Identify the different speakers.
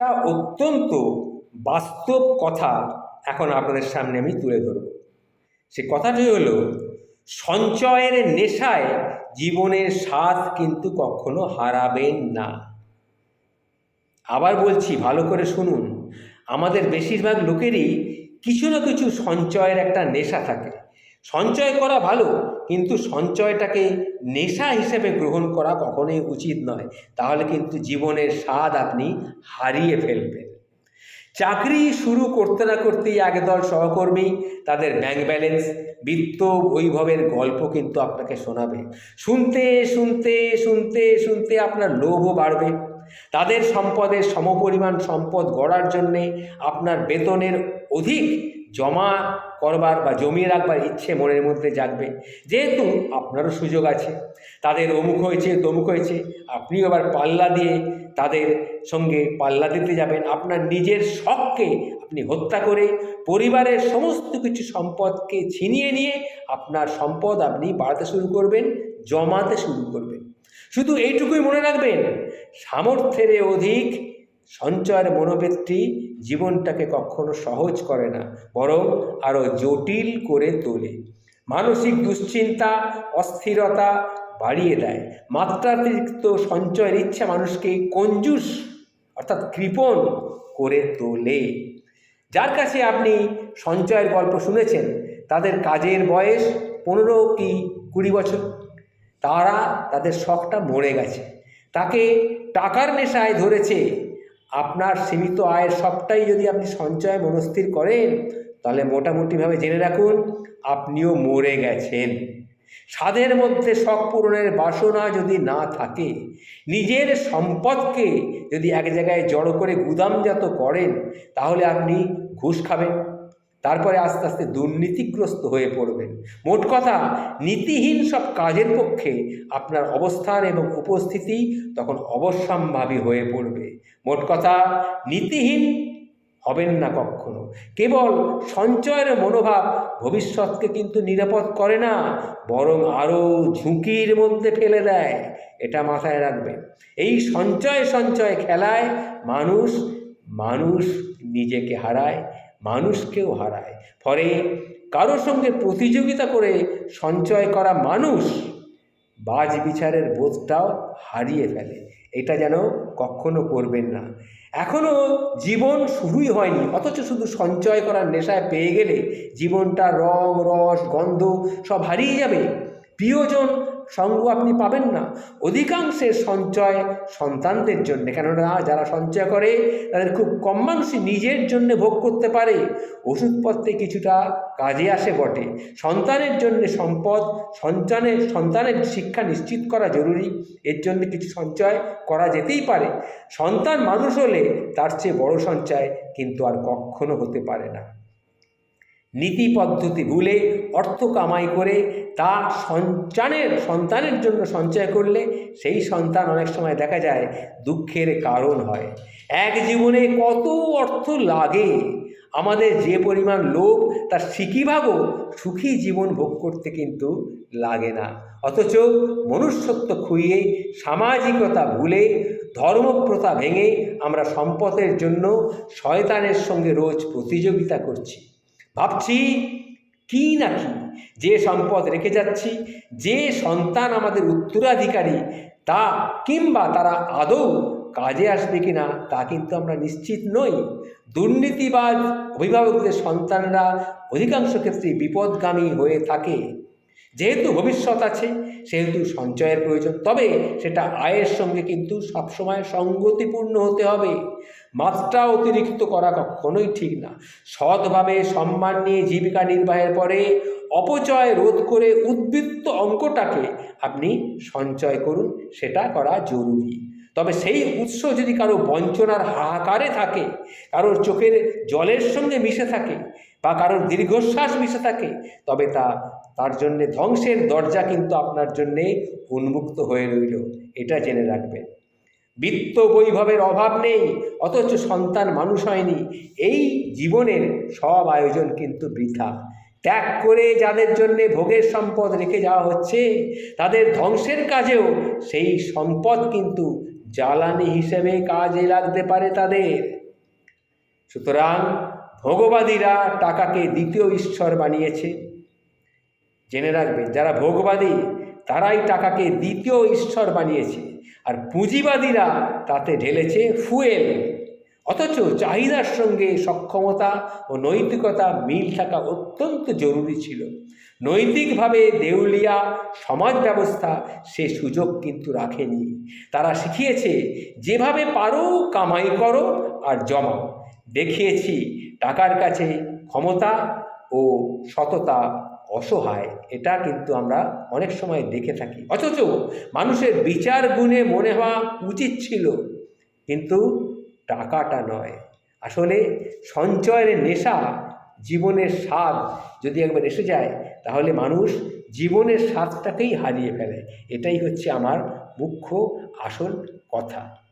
Speaker 1: একটা অত্যন্ত বাস্তব কথা এখন আপনাদের সামনে আমি তুলে ধরব। সে কথাটি হলো, সঞ্চয়ের নেশায় জীবনের স্বাদ কিন্তু কখনো হারাবেন না। আবার বলছি, ভালো করে শুনুন, আমাদের বেশিরভাগ লোকেরই কিছু না কিছু সঞ্চয়ের একটা নেশা থাকে। সঞ্চয় করা ভালো, কিন্তু সঞ্চয়টাকে নেশা হিসেবে গ্রহণ করা কখনোই উচিত নয়। তাহলে কিন্তু জীবনের স্বাদ আপনি হারিয়ে ফেলবেন। চাকরি শুরু করতে না করতেই একদল সহকর্মী, তাদের ব্যাংক ব্যালেন্স বিত্ত বৈভবের গল্প কিন্তু আপনাকে শোনাবে। শুনতে শুনতে শুনতে শুনতে আপনার লোভও বাড়বে। তাদের সম্পদের সমপরিমাণ সম্পদ গড়ার জন্যে আপনার বেতনের অধিক জমা করবার বা জমিয়ে রাখবার ইচ্ছে মনের মধ্যে জাগবে। যেহেতু আপনারও সুযোগ আছে, তাদের অমুক হয়েছে, তমুক হয়েছে, আপনিও আবার পাল্লা দিয়ে তাদের সঙ্গে পাল্লা দিতে যাবেন। আপনার নিজের শখকে আপনি হত্যা করে পরিবারের সমস্ত কিছু সম্পদকে ছিনিয়ে নিয়ে আপনার সম্পদ আপনি বাড়াতে শুরু করবেন, জমাতে শুরু করবেন। শুধু এইটুকুই মনে রাখবেন, সামর্থ্যের অধিক সঞ্চয়ের মনোবৃত্তি জীবনটাকে কখনো সহজ করে না, বরং আরও জটিল করে তোলে। মানসিক দুশ্চিন্তা, অস্থিরতা বাড়িয়ে দেয়। মাত্রাতিরিক্ত সঞ্চয়ের ইচ্ছা মানুষকে কঞ্জুস, অর্থাৎ কৃপণ করে তোলে। যার কাছে আপনি সঞ্চয়ের গল্প শুনেছেন, তাদের কাজের বয়স পনেরো কি কুড়ি বছর। তারা তাদের শখটা মরে গেছে। তাকে টাকার নেশায় ধরেছে আপনার সীমিত আয়ের সবটাই যদি আপনি সঞ্চয় মনস্থির করেন, তাহলে মোটামুটিভাবে জেনে রাখুন, আপনিও মরে গেছেন। স্বাদের মধ্যে শখ পূরণের বাসনা যদি না থাকে, নিজের সম্পদকে যদি এক জায়গায় জড়ো করে গুদামজাত করেন, তাহলে আপনি ঘুষ খাবেন। তারপরে আস্তে আস্তে দুর্নীতিগ্রস্ত হয়ে পড়বেন। মোট কথা, নীতিহীন সব কাজের পক্ষে আপনার অবস্থান এবং উপস্থিতি তখন অবশ্যম্ভাবী হয়ে পড়বে। মোট কথা, নীতিহীন হবেন না কখনো। কেবল সঞ্চয়ের মনোভাব ভবিষ্যৎকে কিন্তু নিরাপদ করে না, বরং আরও ঝুঁকির মধ্যে ফেলে দেয়। এটা মাথায় রাখবেন। এই সঞ্চয় সঞ্চয় খেলায় মানুষ মানুষ নিজেকে হারায়। মানুষকেও হারায়। ফলে কারোর সঙ্গে প্রতিযোগিতা করে সঞ্চয় করা মানুষ বাজ বিচারের বোধটাও হারিয়ে ফেলে। এটা যেন কখনো করবেন না। এখনও জীবন শুরুই হয়নি, অথচ শুধু সঞ্চয় করার নেশায় পেয়ে গেলে জীবনটা রং, রস, গন্ধ সব হারিয়ে যাবে। প্রিয়জন সঙ্গ আপনি পাবেন না। অধিকাংশের সঞ্চয় সন্তানদের জন্যে। কেননা যারা সঞ্চয় করে, তাদের খুব কম মানুষই নিজের জন্য ভোগ করতে পারে। ওষুধপত্রে কিছুটা কাজে আসে বটে। সন্তানের জন্য সম্পদ, সঞ্চানের, সন্তানের শিক্ষা নিশ্চিত করা জরুরি। এর জন্য কিছু সঞ্চয় করা যেতেই পারে। সন্তান মানুষ হলে তার চেয়ে বড় সঞ্চয় কিন্তু আর কখনো হতে পারে না। নীতি পদ্ধতি ভুলে, অর্থ কামাই করে, তা সঞ্চানের, সন্তানের জন্য সঞ্চয় করলে সেই সন্তান অনেক সময় দেখা যায় দুঃখের কারণ হয়। এক জীবনে কত অর্থ লাগে? আমাদের যে পরিমাণ লোভ, তার সিকিভাগও সুখী জীবন ভোগ করতে কিন্তু লাগে না। অথচ মনুষ্যত্ব খুইয়ে, সামাজিকতা ভুলে, ধর্মপ্রথা ভেঙে আমরা সম্পদের জন্য শয়তানের সঙ্গে রোজ প্রতিযোগিতা করছি। ভাবছি কি না কি? যে সম্পদ রেখে যাচ্ছি, যে সন্তান আমাদের উত্তরাধিকারী, তা কিংবা তারা আদৌ কাজে আসবে কি না তা কিন্তু আমরা নিশ্চিত নই। দুর্নীতিবাজ অভিভাবকদের সন্তানরা অধিকাংশ ক্ষেত্রে বিপদগামী হয়ে থাকে। যেহেতু ভবিষ্যৎ আছে, সেহেতু সঞ্চয়ের প্রয়োজন। তবে সেটা আয়ের সঙ্গে কিন্তু সবসময় সঙ্গতিপূর্ণ হতে হবে। মাত্রা অতিরিক্ত করা কখনোই ঠিক না। সৎভাবে সম্মান নিয়ে জীবিকা নির্বাহের পরে অপচয় রোধ করে উদ্বৃত্ত অঙ্কটাকে আপনি সঞ্চয় করুন, সেটা করা জরুরি। তবে সেই উৎস যদি কারও বঞ্চনার হাহাকারে থাকে, কারোর চোখের জলের সঙ্গে মিশে থাকে বা কারোর দীর্ঘশ্বাস মিশে থাকে, তবে তা, তার জন্যে ধ্বংসের দরজা কিন্তু আপনার জন্যে উন্মুক্ত হয়ে রইল। এটা জেনে রাখবেন। বিত্ত বৈভবের অভাব নেই, অথচ সন্তান মানুষ হয়নি। এই জীবনের সব আয়োজন কিন্তু বৃথা। ত্যাগ করে যাদের জন্যে ভোগের সম্পদ রেখে যাওয়া হচ্ছে, তাদের ধ্বংসের কাজেও সেই সম্পদ কিন্তু জ্বালানি হিসেবে কাজে লাগতে পারে তাদের। সুতরাং ভোগবাদীরা টাকাকে দ্বিতীয় ঈশ্বর বানিয়েছে। জেনে রাখবেন, যারা ভোগবাদী, তারাই টাকাকে দ্বিতীয় ঈশ্বর বানিয়েছে। আর পুঁজিবাদীরা তাতে ঢেলেছে ফুয়েল। অথচ চাহিদার সঙ্গে সক্ষমতা ও নৈতিকতা মিল থাকা অত্যন্ত জরুরি ছিল। নৈতিকভাবে দেউলিয়া সমাজ ব্যবস্থা সে সুযোগ কিন্তু রাখেনি। তারা শিখিয়েছে, যেভাবে পারো কামাই করো আর জমাও। দেখিয়েছি টাকার কাছে ক্ষমতা ও সততা অসহায়। এটা কিন্তু আমরা অনেক সময় দেখে থাকি। অথচ মানুষের বিচার গুণে মনে হওয়া উচিত ছিল, কিন্তু টাকাটা নয়। আসলে সঞ্চয়ের নেশা জীবনের স্বাদ যদি একবার এসে যায়, তাহলে মানুষ জীবনের স্বাদটাকেই হারিয়ে ফেলে। এটাই হচ্ছে আমার মুখ্য আসল কথা।